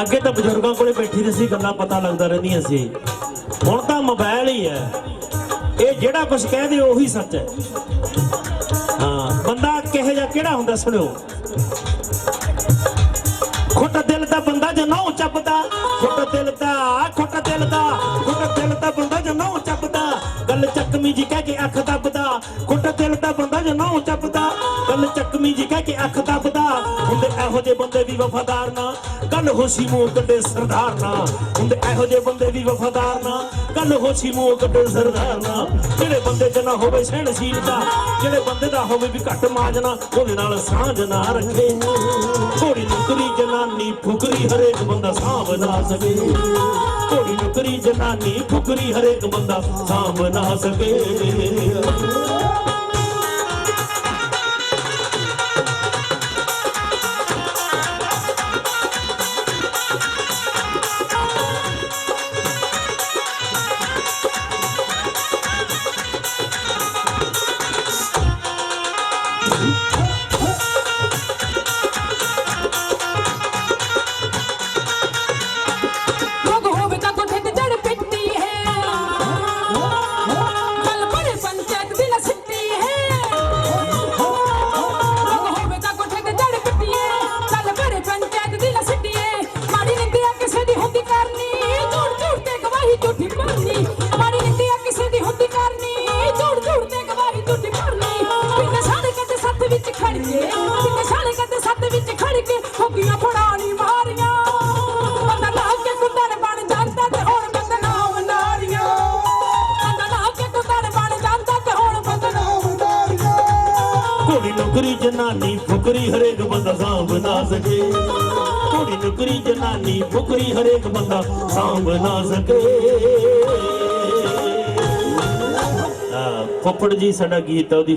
ਅੱਗੇ ਤਾਂ ਬਜ਼ੁਰਗਾਂ ਕੋਲੇ ਬੈਠੀ ਰਹੀ ਸੀ, ਗੱਲਾਂ ਪਤਾ ਲੱਗਦਾ ਰਹਿੰਦੀਆਂ ਸੀ। ਹੁਣ ਤਾਂ ਮੋਬਾਈਲ ਹੀ ਹੈ। ਇਹ ਜਿਹੜਾ ਕੁਝ ਕਹਦੇ ਉਹੀ ਸੱਚ ਹੈ। ਹਾਂ, ਬੰਦਾ ਕਿਹੋ ਜਿਹਾ ਕਿਹੜਾ ਹੁੰਦਾ, ਸੁਣਿਓ। ਖੁੱਟ ਦਿਲ ਦਾ ਬੰਦਾ ਜਨੋਂ ਚੱਪਦਾ, ਖੁੱਟ ਦਿਲ ਦਾ, ਖੁੱਟ ਦਿਲ ਦਾ, ਖੁੱਟ ਦਿਲ ਦਾ ਚੱਕਮੀ ਜੀ ਕਹਿ ਕੇ ਅੱਖ ਦੱਬਦਾ। ਖੁੱਟ ਦਿਲ ਦਾ ਬੰਦਾ ਜਨੋਂ ਚੱਪਦਾ। ਗੱਲ ਚੱਕਮੀ ਜੀ ਕਹਿ ਕੇ ਅੱਖ ਦੱਬਦਾ। ਹੁੰਦੇ ਇਹੋ ਜਿਹੇ ਬੰਦੇ ਵੀ ਵਫਾਦਾਰ ਨਾ। ਗੱਲ ਹੋਸ਼ੀ ਮੂੰਹ ਕੱਢੇ ਸਰਦਾਰ ਨਾ। ਹੁੰਦੇ ਇਹੋ ਜਿਹੇ ਬੰਦੇ ਵੀ ਵਫਾਦਾਰ ਨਾ। ਗੱਲ ਹੋਸ਼ੀ ਮੂੰਹ ਕੱਢੇ ਸਰਦਾਰ ਨਾ। ਜਿਹੜੇ ਬੰਦੇ ਚ ਨਾ ਹੋਵੇ ਸਹਿਣਸ਼ੀਲਤਾ, ਜਿਹੜੇ ਬੰਦੇ ਦਾ ਹੋਵੇ ਵੀ ਘੱਟ ਮਾਜਣਾ ਉਹਦੇ ਨਾਲ ਸਾਂਝ ਨਾ ਰੱਖੇ। ਥੋੜੀ ਨੁਕਰੀ, ਜਨਾਨੀ ਫੁਕਰੀ, ਹਰੇਕ ਬੰਦਾ ਸਾਂਭ ਨਾ ਸਕੇ। ਜਨਾਨੀ ਫੁਕਰੀ ਹਰੇਕ ਬੰਦਾ ਸਾਂਭ ਸਕੇ। ਕੇ ਹੋਗੀਆਂ ਫੜਾਣੀ ਮਾਰੀਆਂ। ਬੰਦਾ ਲਾ ਕੇ ਕੁੱਤਣ ਬਣ ਜਾਂਦਾ ਤੇ ਹੁਣ ਬਦਨਾਮ ਨਾਰੀਆਂ। ਬੰਦਾ ਲਾ ਕੇ ਕੁੱਤਣ ਬਣ ਜਾਂਦਾ ਤੇ ਹੁਣ ਬਦਨਾਮ ਨਾਰੀਆਂ। ਥੋੜੀ ਨੁਕਰੀ, ਜਨਾਨੀ, ਫੁਕਰੀ, ਹਰੇਕ ਬੰਦਾ ਸਾਂਭ ਨਾ ਸਕੇ। ਥੋੜੀ ਨੁਕਰੀ, ਜਨਾਨੀ, ਫੁਕਰੀ, ਹਰੇਕ ਬੰਦਾ ਸਾਂਭ ਨਾ ਸਕੇ। ਆ ਫੁੱਫੜ ਜੀ, ਸਾਡਾ ਗੀਤ ਆ, ਉਹਦੀ